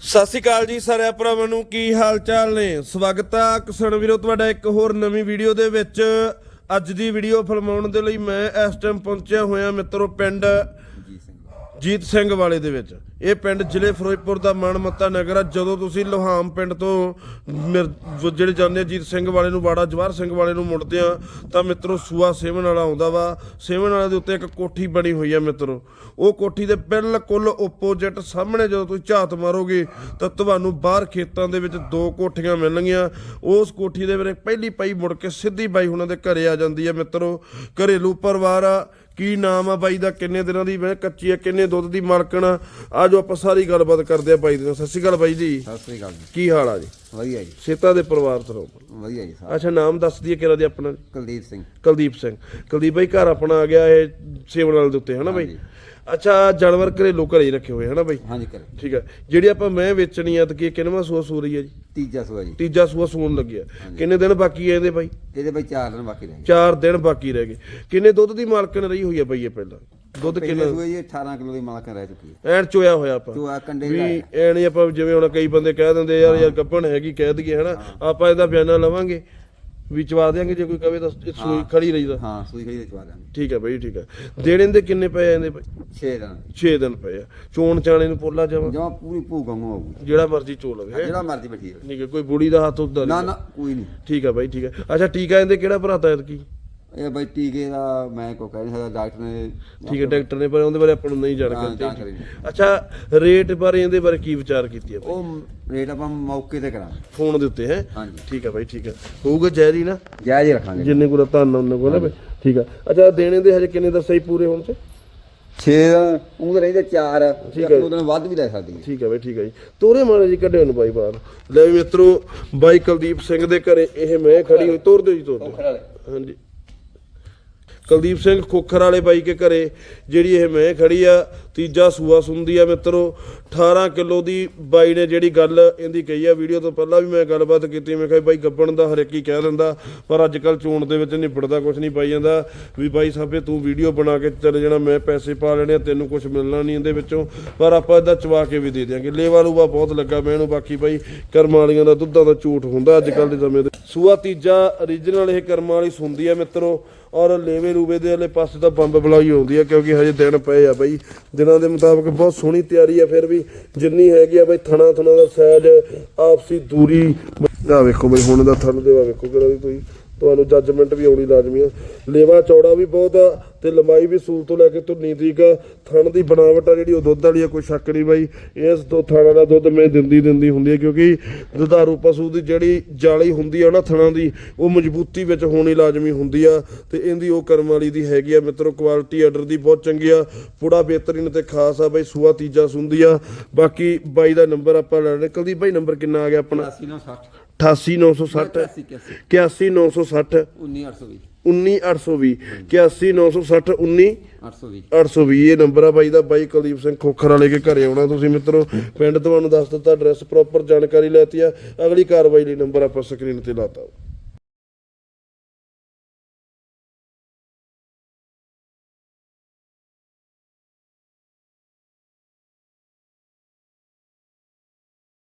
ਸਤਿ ਸ਼੍ਰੀ ਅਕਾਲ ਜੀ ਸਾਰਿਆਂ ਭਰਾਵਾਂ ਨੂੰ, ਕੀ ਹਾਲ ਚਾਲ ਨੇ? ਸਵਾਗਤ ਆ ਕਿਸਾਨ ਵੀਰੋ, ਤੁਹਾਡਾ ਇੱਕ ਹੋਰ ਨਵੀਂ ਵੀਡੀਓ ਦੇ ਵਿੱਚ। ਅੱਜ ਦੀ ਵੀਡੀਓ ਫਿਲਮਾਉਣ ਦੇ ਲਈ ਮੈਂ ਇਸ ਟਾਈਮ ਪਹੁੰਚਿਆ ਹੋਇਆ ਮਿੱਤਰੋ ਪਿੰਡ ਜੀਤ ਸਿੰਘ ਵਾਲੇ ਦੇ ਵਿੱਚ। ਇਹ ਪਿੰਡ ਜ਼ਿਲ੍ਹੇ ਫਿਰੋਜ਼ਪੁਰ ਦਾ ਮਨਮੱਤਾ ਨਗਰ ਆ। ਜਦੋਂ ਤੁਸੀਂ ਲੋਹਾਮ ਪਿੰਡ ਤੋਂ ਮਿਰ- ਜਿਹੜੇ ਜਾਂਦੇ ਆ ਜੀਤ ਸਿੰਘ ਵਾਲੇ ਨੂੰ ਬਾੜਾ ਜਵਾਹਰ ਸਿੰਘ ਵਾਲੇ ਨੂੰ ਮੁੜਦੇ ਆ, ਤਾਂ ਮਿੱਤਰੋ ਸੂਆ ਸੇਵਨ ਵਾਲਾ ਆਉਂਦਾ ਵਾ। ਸੇਵਨ ਵਾਲੇ ਦੇ ਉੱਤੇ ਇੱਕ ਕੋਠੀ ਬਣੀ ਹੋਈ ਆ ਮਿੱਤਰੋ। ਉਹ ਕੋਠੀ ਦੇ ਬਿਲਕੁਲ ਓਪੋਜਿਟ ਸਾਹਮਣੇ ਜਦੋਂ ਤੁਸੀਂ ਝਾਤ ਮਾਰੋਗੇ, ਤਾਂ ਤੁਹਾਨੂੰ ਬਾਹਰ ਖੇਤਾਂ ਦੇ ਵਿੱਚ ਦੋ ਕੋਠੀਆਂ ਮਿਲਣਗੀਆਂ। ਉਸ ਕੋਠੀ ਦੇ ਵਿੱਚ ਪਹਿਲੀ ਪਈ ਮੁੜ ਕੇ ਸਿੱਧੀ ਬਾਈ ਉਹਨਾਂ ਦੇ ਘਰੇ ਆ ਜਾਂਦੀ ਆ ਮਿੱਤਰੋ। ਘਰੇਲੂ ਪਰਿਵਾਰ ਆ। ਕੀ ਨਾਮ ਆ ਬਾਈ ਦਾ? ਕਿੰਨੇ ਦਿਨਾਂ ਦੀ ਮੈਂ ਕੱਚੀ ਆ ਕਿੰਨੇ ਦੁੱਧ ਦੀ ਮਾਲਕਣ ਆ? ਆਜੋ ਆਪਾਂ ਸਾਰੀ ਗੱਲਬਾਤ ਕਰਦੇ ਆ ਬਾਈ ਦੀ। ਸਤਿ ਸ਼੍ਰੀ ਅਕਾਲ ਬਾਈ ਜੀ। ਸਤਿ ਸ੍ਰੀ ਅਕਾਲ ਜੀ। ਕੀ ਹਾਲ ਆ ਜੀ? ਵਧੀਆ ਜੀ। ਸੇਤਾ ਦੇ ਪਰਿਵਾਰ ਤਰੋਂ ਵਧੀਆ ਜੀ ਸਾਹਿਬ ਅੱਛਾ ਨਾਮ ਦੱਸ ਦਈਏ ਕਿਹੜਾ ਦੀ ਆਪਣਾ? ਕੁਲਦੀਪ ਸਿੰਘ। ਕੁਲਦੀਪ ਸਿੰਘ। ਕੁਲਦੀਪ ਬਾਈ ਘਰ ਆਪਣਾ ਆ ਗਿਆ ਇਹ ਸੇਵਨ ਵਾਲੇ ਦੇ ਉੱਤੇ ਹਨਾ ਬਾਈ। ਅੱਛਾ ਜਾਨਵਰ ਘਰੇ ਹੀ ਰੱਖੇ ਹੋਏ ਹਨਾ ਬਾਈ? ਹਾਂਜੀ ਕਰੇ ਠੀਕ ਆ। ਜਿਹੜੀ ਆਪਾਂ ਮੈਂ ਵੇਚਣੀ ਆ ਤਾਂ ਕੀ ਕਿੰਨਵਾਂ ਸੂਆ ਸੂ ਰਹੀ ਆ ਜੀ? ਤੀਜਾ ਸੂਆ ਜੀ। ਤੀਜਾ ਸੂਆ ਸੂਣ ਲੱਗਿਆ ਕਿੰਨੇ ਦਿਨ ਬਾਕੀ ਆ ਇਹਦੇ ਬਾਈ? ਇਹਦੇ ਬਈ ਚਾਰ ਦਿਨ ਬਾਕੀ ਰਹਿ ਗਏ। ਚਾਰ ਦਿਨ ਬਾਕੀ ਰਹਿ ਗਏ। ਕਿੰਨੇ ਦੁੱਧ ਦੀ ਮਾਲਕਣ ਰਹੀ ਹੋਈ ਆ ਬਾਈ ਇਹ ਪਹਿਲਾਂ? ਦੁੱਧ ਕਿੰਨਾ? ਸੂਏ ਜੀ 18 ਕਿਲੋ ਦੀ ਮਾਲਕਣ ਰਹਿ ਚੁੱਕੀ ਹੈ ਐਨ ਚੋਇਆ ਹੋਇਆ ਆਪਾਂ। ਚੋਆ ਕੰਡੇ ਵੀ ਐ ਨਹੀਂ ਆਪਾਂ ਜਿਵੇਂ ਹੁਣ ਕਈ ਬੰਦੇ ਕਹਿ ਦਿੰਦੇ ਯਾਰ ਯਾਰ ਗੱਪਣ ਹੈਗੀ ਕਹਿ ਦਈਏ ਹਨਾ? ਆਪਾਂ ਇਹਦਾ ਬਿਆਨਾ ਲਵਾਂਗੇ। ਵੀ ਚਵਾ ਦਿਆਂਗੇ ਜੇ ਕੋਈ ਕਵੇ ਤਾਂ ਇਹ ਸੂਈ ਖੜੀ ਰਹੀ ਦਾ ਹਾਂ ਸੂਈ ਖੜੀ ਦੇ ਚਵਾ ਦਾਂਗੇ ਠੀਕ ਹੈ ਬਾਈ ਠੀਕ ਹੈ ਦੇਣੇ ਦੇ ਕਿੰਨੇ ਪਏ ਜਾਂਦੇ ਬਾਈ? 6 ਦਿਨ। 6 ਦਿਨ ਪਏ ਆ। ਚੋਣ ਚਾਣੇ ਨੂੰ ਪੋਲਾ ਜਾਵਾਂ ਜਮਾ ਪੂਰੀ ਭੂਖ ਵਾਂਗੂ ਆਊਗੀ ਜਿਹੜਾ ਮਰਜ਼ੀ ਚੋ ਲਵੇ? ਜਿਹੜਾ ਮਰਜ਼ੀ ਬੈਠੀ ਠੀਕ ਹੈ ਕੋਈ ਬੁੜੀ ਦਾ ਹੱਥ ਉੱਦਾਂ ਨਾ ਨਾ ਕੋਈ ਨਹੀਂ। ਠੀਕ ਹੈ ਬਾਈ ਠੀਕ ਹੈ ਅੱਛਾ ਟੀਕਾ ਇਹਦੇ ਕਿਹੜਾ ਭਰਾਤਾ ਕੀ ਇਹ ਬਈ ਟੀਕੇ ਦਾ ਮੈਂ ਕੋ ਕਹਿ ਨਹੀਂ ਸਕਦਾ ਡਾਕਟਰ ਨੇ ਠੀਕ ਹੈ ਡਾਕਟਰ ਨੇ ਪਰ ਉਹਦੇ ਬਾਰੇ ਆਪਾਂ ਨੂੰ ਨਹੀਂ ਹਾਂ, ਜਾਣਕਾਰੀ ਅੱਛਾ ਰੇਟ ਬਾਰੇ ਇਹਦੇ ਬਾਰੇ ਕੀ ਵਿਚਾਰ ਕੀਤੀ ਹੈ ਉਹ ਰੇਟ ਆਪਾਂ ਮੌਕੇ ਤੇ ਕਰਾਂਗੇ। ਫੋਨ ਦੇ ਉੱਤੇ ਹੈ? ਹਾਂਜੀ। ਠੀਕ ਹੈ ਬਾਈ ਠੀਕ ਹੈ। ਹੋਊਗਾ ਜੈਰੀ ਨਾ? ਹੀ ਰੱਖਾਂਗੇ। ਜਿੰਨੇ ਕੋਲ ਧਨ ਉਹਨੇ ਕੋਲ ਨਾ ਠੀਕ ਆ ਅੱਛਾ ਦੇਣੇ ਦੇ ਹਜੇ ਕਿੰਨੇ ਦੱਸਿਆ ਪੂਰੇ ਹੁਣ ਤੇ? 6 ਉਹ ਤਾਂ ਰਹਿੰਦੇ 4 ਠੀਕ ਹੈ। ਦੋ ਦਿਨ ਵੱਧ ਵੀ ਲੈ ਸਕਦੀ ਹੈ। ਠੀਕ ਹੈ ਬਈ ਠੀਕ ਹੈ ਜੀ। ਤੋਰੇ ਮਾਰੇ ਜੀ ਕੱਢਿਓ ਨੂੰ ਬਾਈ ਬਾਹਰ। ਲੈ ਮਿੱਤਰੋ ਬਾਈ ਕੁਲਦੀਪ ਸਿੰਘ ਦੇ ਘਰੇ ਇਹ ਮੈਂ ਖੜੀ ਹੋਈ ਤੋਰ ਦਿਓ ਜੀ ਤੋਰ ਦਿਓ। ਹਾਂਜੀ। ਕੁਲਦੀਪ ਸਿੰਘ ਖੋਖਰ ਵਾਲੇ ਬਾਈ ਕੇ ਘਰੇ ਜਿਹੜੀ ਇਹ ਮੈਂ ਖੜੀ ਆ ਤੀਜਾ ਸੂਆ ਸੁੰਦੀ ਆ ਮਿੱਤਰੋ 18 ਕਿਲੋ ਦੀ ਬਾਈ ਨੇ ਜਿਹੜੀ ਗੱਲ ਇਹਦੀ ਕਹੀ ਆ, ਵੀਡੀਓ ਤੋਂ ਪਹਿਲਾਂ ਵੀ ਮੈਂ ਗੱਲਬਾਤ ਕੀਤੀ, ਮੈਂ ਕਿਹਾ ਬਾਈ ਗੱਬਣ ਦਾ ਹਰੇਕ ਹੀ ਕਹਿ ਦਿੰਦਾ, ਪਰ ਅੱਜ ਕੱਲ ਚੋਣ ਦੇ ਵਿੱਚ ਨਿਬੜਦਾ ਕੁਝ ਨਹੀਂ, ਪਾਈ ਜਾਂਦਾ ਵੀ ਬਾਈ ਸਾਹਿਬੇ ਤੂੰ ਵੀਡੀਓ ਬਣਾ ਕੇ ਚਲੇ ਜਾਣਾ, ਮੈਂ ਪੈਸੇ ਪਾ ਲੈਣੇ ਆ, ਤੈਨੂੰ ਕੁਝ ਮਿਲਣਾ ਨਹੀਂ ਇਹਦੇ ਵਿੱਚੋਂ, ਪਰ ਆਪਾਂ ਇਹਦਾ ਚਵਾ ਕੇ ਵੀ ਦੇ ਦਿਆਂਗੇ। ਲੇਵਾ ਲੂਵਾ ਬਹੁਤ ਲੱਗਾ ਮੈਨੂੰ ਬਾਕੀ ਬਾਈ ਕਰਮਾਂ ਵਾਲੀਆਂ ਦਾ ਦੁੱਧਾਂ ਦਾ ਝੂਠ ਹੁੰਦਾ ਅੱਜ ਕੱਲ ਦੇ ਸਮੇਂ ਦੇ। ਸੂਆ ਤੀਜਾ origignal ਇਹ ਕਰਮਾਂ ਵਾਲੀ ਸੁੰਦੀ ਆ ਮਿੱਤਰੋ, ਔਰ ਲੇਵੇ ਲੂਵੇ ਦੇ ਵਾਲੇ ਪਾਸੇ ਤਾਂ ਬੰਬ ਬਲਾਈ ਆਉਂਦੀ ਆ, ਕਿਉਂਕਿ ਹਜੇ ਦਿਨ ਪਏ ਆ ਬਾਈ ਦਿਨਾਂ ਦੇ ਮੁਤਾਬਕ ਬਹੁਤ ਸੋਹਣੀ ਤਿਆਰੀ ਹੈ ਫਿਰ ਵੀ ਜਿੰਨੀ ਹੈਗੀ ਆ ਬਈ ਥਣਾ ਥਣਾ ਦਾ ਸਹਿਜ ਆਪਸੀ ਦੂਰੀ। ਆ ਵੇਖੋ ਬਈ, ਹੁਣ ਦਾ ਥਣ ਦੇਵਾ ਵੇਖੋ ਕਿਹੜਾ ਦੀ ਤੁਸੀਂ ਤੁਹਾਨੂੰ ਜੱਜਮੈਂਟ ਵੀ ਆਉਣੀ ਲਾਜ਼ਮੀ ਆ। ਲੇਵਾ ਚੌੜਾ ਵੀ ਬਹੁਤ ਆ ਤੇ ਲੰਬਾਈ ਵੀ ਸੂਲ ਤੋਂ ਲੈ ਕੇ ਧੁੰਨੀ ਤੀਕ ਆ। ਥਣ ਦੀ ਬਣਾਵਟ ਆ ਜਿਹੜੀ ਉਹ ਦੁੱਧ ਵਾਲੀ ਆ, ਕੋਈ ਸ਼ੱਕ ਨਹੀਂ ਬਾਈ। ਇਸ ਤੋਂ ਥਣਾਂ ਦਾ ਦੁੱਧ ਮੈਂ ਦਿੰਦੀ ਦਿੰਦੀ ਹੁੰਦੀ ਹੈ ਕਿਉਂਕਿ ਦੁਧਾਰੂ ਪਸ਼ੂ ਦੀ ਜਿਹੜੀ ਜਾਲੀ ਹੁੰਦੀ ਆ ਨਾ ਥਣਾਂ ਦੀ, ਉਹ ਮਜ਼ਬੂਤੀ ਵਿੱਚ ਹੋਣੀ ਲਾਜ਼ਮੀ ਹੁੰਦੀ ਆ ਤੇ ਇਹਦੀ ਉਹ ਕਰਮ ਵਾਲੀ ਦੀ ਹੈਗੀ ਆ। ਮਿੱਤਰੋ ਕੁਆਲਿਟੀ ਆਰਡਰ ਦੀ ਬਹੁਤ ਚੰਗੀ ਆ। ਪੂੜਾ ਬਿਹਤਰੀਨ ਤੇ ਖਾਸ ਆ ਬਾਈ, ਸੂਆ ਤੀਜਾ ਸੁੰਦੀ ਆ। ਬਾਕੀ ਬਾਈ ਦਾ ਨੰਬਰ ਆਪਾਂ ਲੈ ਨਿਕਲਦੀ ਬਾਈ ਨੰਬਰ ਕਿੰਨਾ ਆ ਗਿਆ ਆਪਣਾ? 80960 88960 81960 19820 19820 81960 19 820 820 ਇਹ ਨੰਬਰ ਆ ਬਾਈ ਦਾ ਬਾਈ ਕੁਲਦੀਪ ਸਿੰਘ ਖੋਖਰ ਵਾਲੇ ਕੇ ਘਰੇ ਆਉਣਾ ਤੁਸੀਂ ਮਿੱਤਰੋ। ਪਿੰਡ ਤੁਹਾਨੂੰ ਦੱਸ ਦਿੱਤਾ ਐਡਰੈਸ ਪ੍ਰੋਪਰ ਜਾਣਕਾਰੀ ਲੈਤੀ ਆ। ਅਗਲੀ ਕਾਰਵਾਈ ਲਈ ਨੰਬਰ ਆਪਾਂ ਸਕਰੀਨ ਤੇ ਲਾਤਾ